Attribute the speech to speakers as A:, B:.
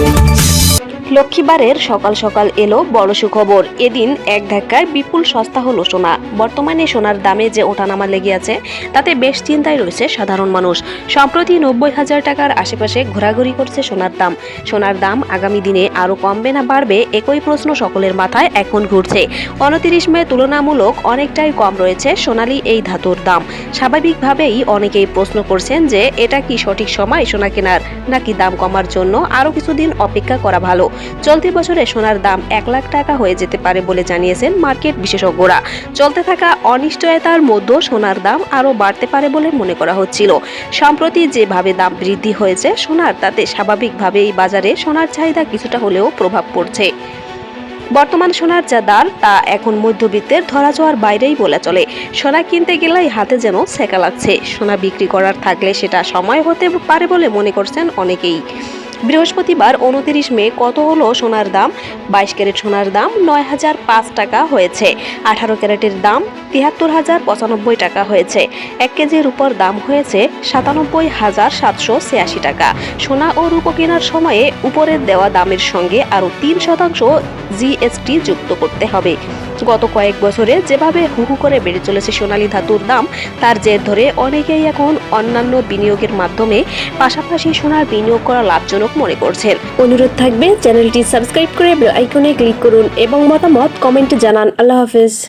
A: Thank you. লক্ষ্মীবারের সকাল সকাল এলো বড় সুখবর। এদিন এক ধাক্কায় বিপুল সস্তা হলো সোনা। বর্তমানে সোনার দামে যে ওঠানামা লেগে আছে, তাতে বেশ চিন্তায় রয়েছে সাধারণ মানুষ। সম্প্রতি নব্বই হাজার টাকার আশেপাশে ঘোরাঘুরি করছে সোনার দাম। সোনার দাম আগামী দিনে আরও কমবে না বাড়বে একই প্রশ্ন সকলের মাথায় এখন ঘুরছে। উনতিরিশ মে তুলনামূলক অনেকটাই কম রয়েছে সোনালি এই ধাতুর দাম। স্বাভাবিকভাবেই অনেকেই প্রশ্ন করছেন যে, এটা কি সঠিক সময় সোনা কেনার নাকি দাম কমার জন্য আরও কিছুদিন অপেক্ষা করা ভালো? চলতি বছরে সোনার দাম এক লাখ টাকা হয়ে যেতে পারে বলে জানিয়েছেন মার্কেট বিশেষজ্ঞরা। চলতে থাকা অনিশ্চয়তার মধ্যে সোনার দাম আরও বাড়তে পারে বলে মনে করা হচ্ছিল। সম্প্রতি যেভাবে দাম বৃদ্ধি হয়েছে, সোনার তাতে স্বাভাবিকভাবেই বাজারে সোনার চাহিদা কিছুটা হলেও প্রভাব পড়ছে। বর্তমান সোনার যা দাম, তা এখন মধ্যবিত্তের ধরা ছোঁয়ার বাইরেই বলে চলে। সোনা কিনতে গেলেই হাতে যেন সেকা লাগছে। সোনা বিক্রি করার থাকলে সেটা সময় হতে পারে বলে মনে করছেন অনেকেই। বৃহস্পতিবার উনতিরিশ মে কত হলো সোনার দাম? বাইশ ক্যারেট সোনার দাম নয় হাজার পাঁচ টাকা হয়েছে। আঠারো ক্যারেটের দাম তিয়াত্তর হাজার পঁচানব্বই টাকা হয়েছে। এক কেজির উপর দাম হয়েছে সাতানব্বই হাজার সাতশো ছিয়াশি টাকা। সোনা ও রূপো কেনার সময়ে উপরের দেওয়া দামের সঙ্গে আরও তিন শতাংশ জিএসটি যুক্ত করতে হবে। গত কয়েক বছরে যেভাবে হুহু করে বেড়ে চলেছে সোনালী ধাতুর দাম, তার জের ধরে অনেকেই এখন অন্যান্য বিনিয়োগের মাধ্যমে পাশাপাশি সোনার বিনিয়োগ করা লাভজনক মনে করছেন। অনুরোধ থাকবে চ্যানেলটি সাবস্ক্রাইব করে আইকনে ক্লিক করুন এবং মতামত কমেন্টে জানান। আল্লাহ হাফেজ।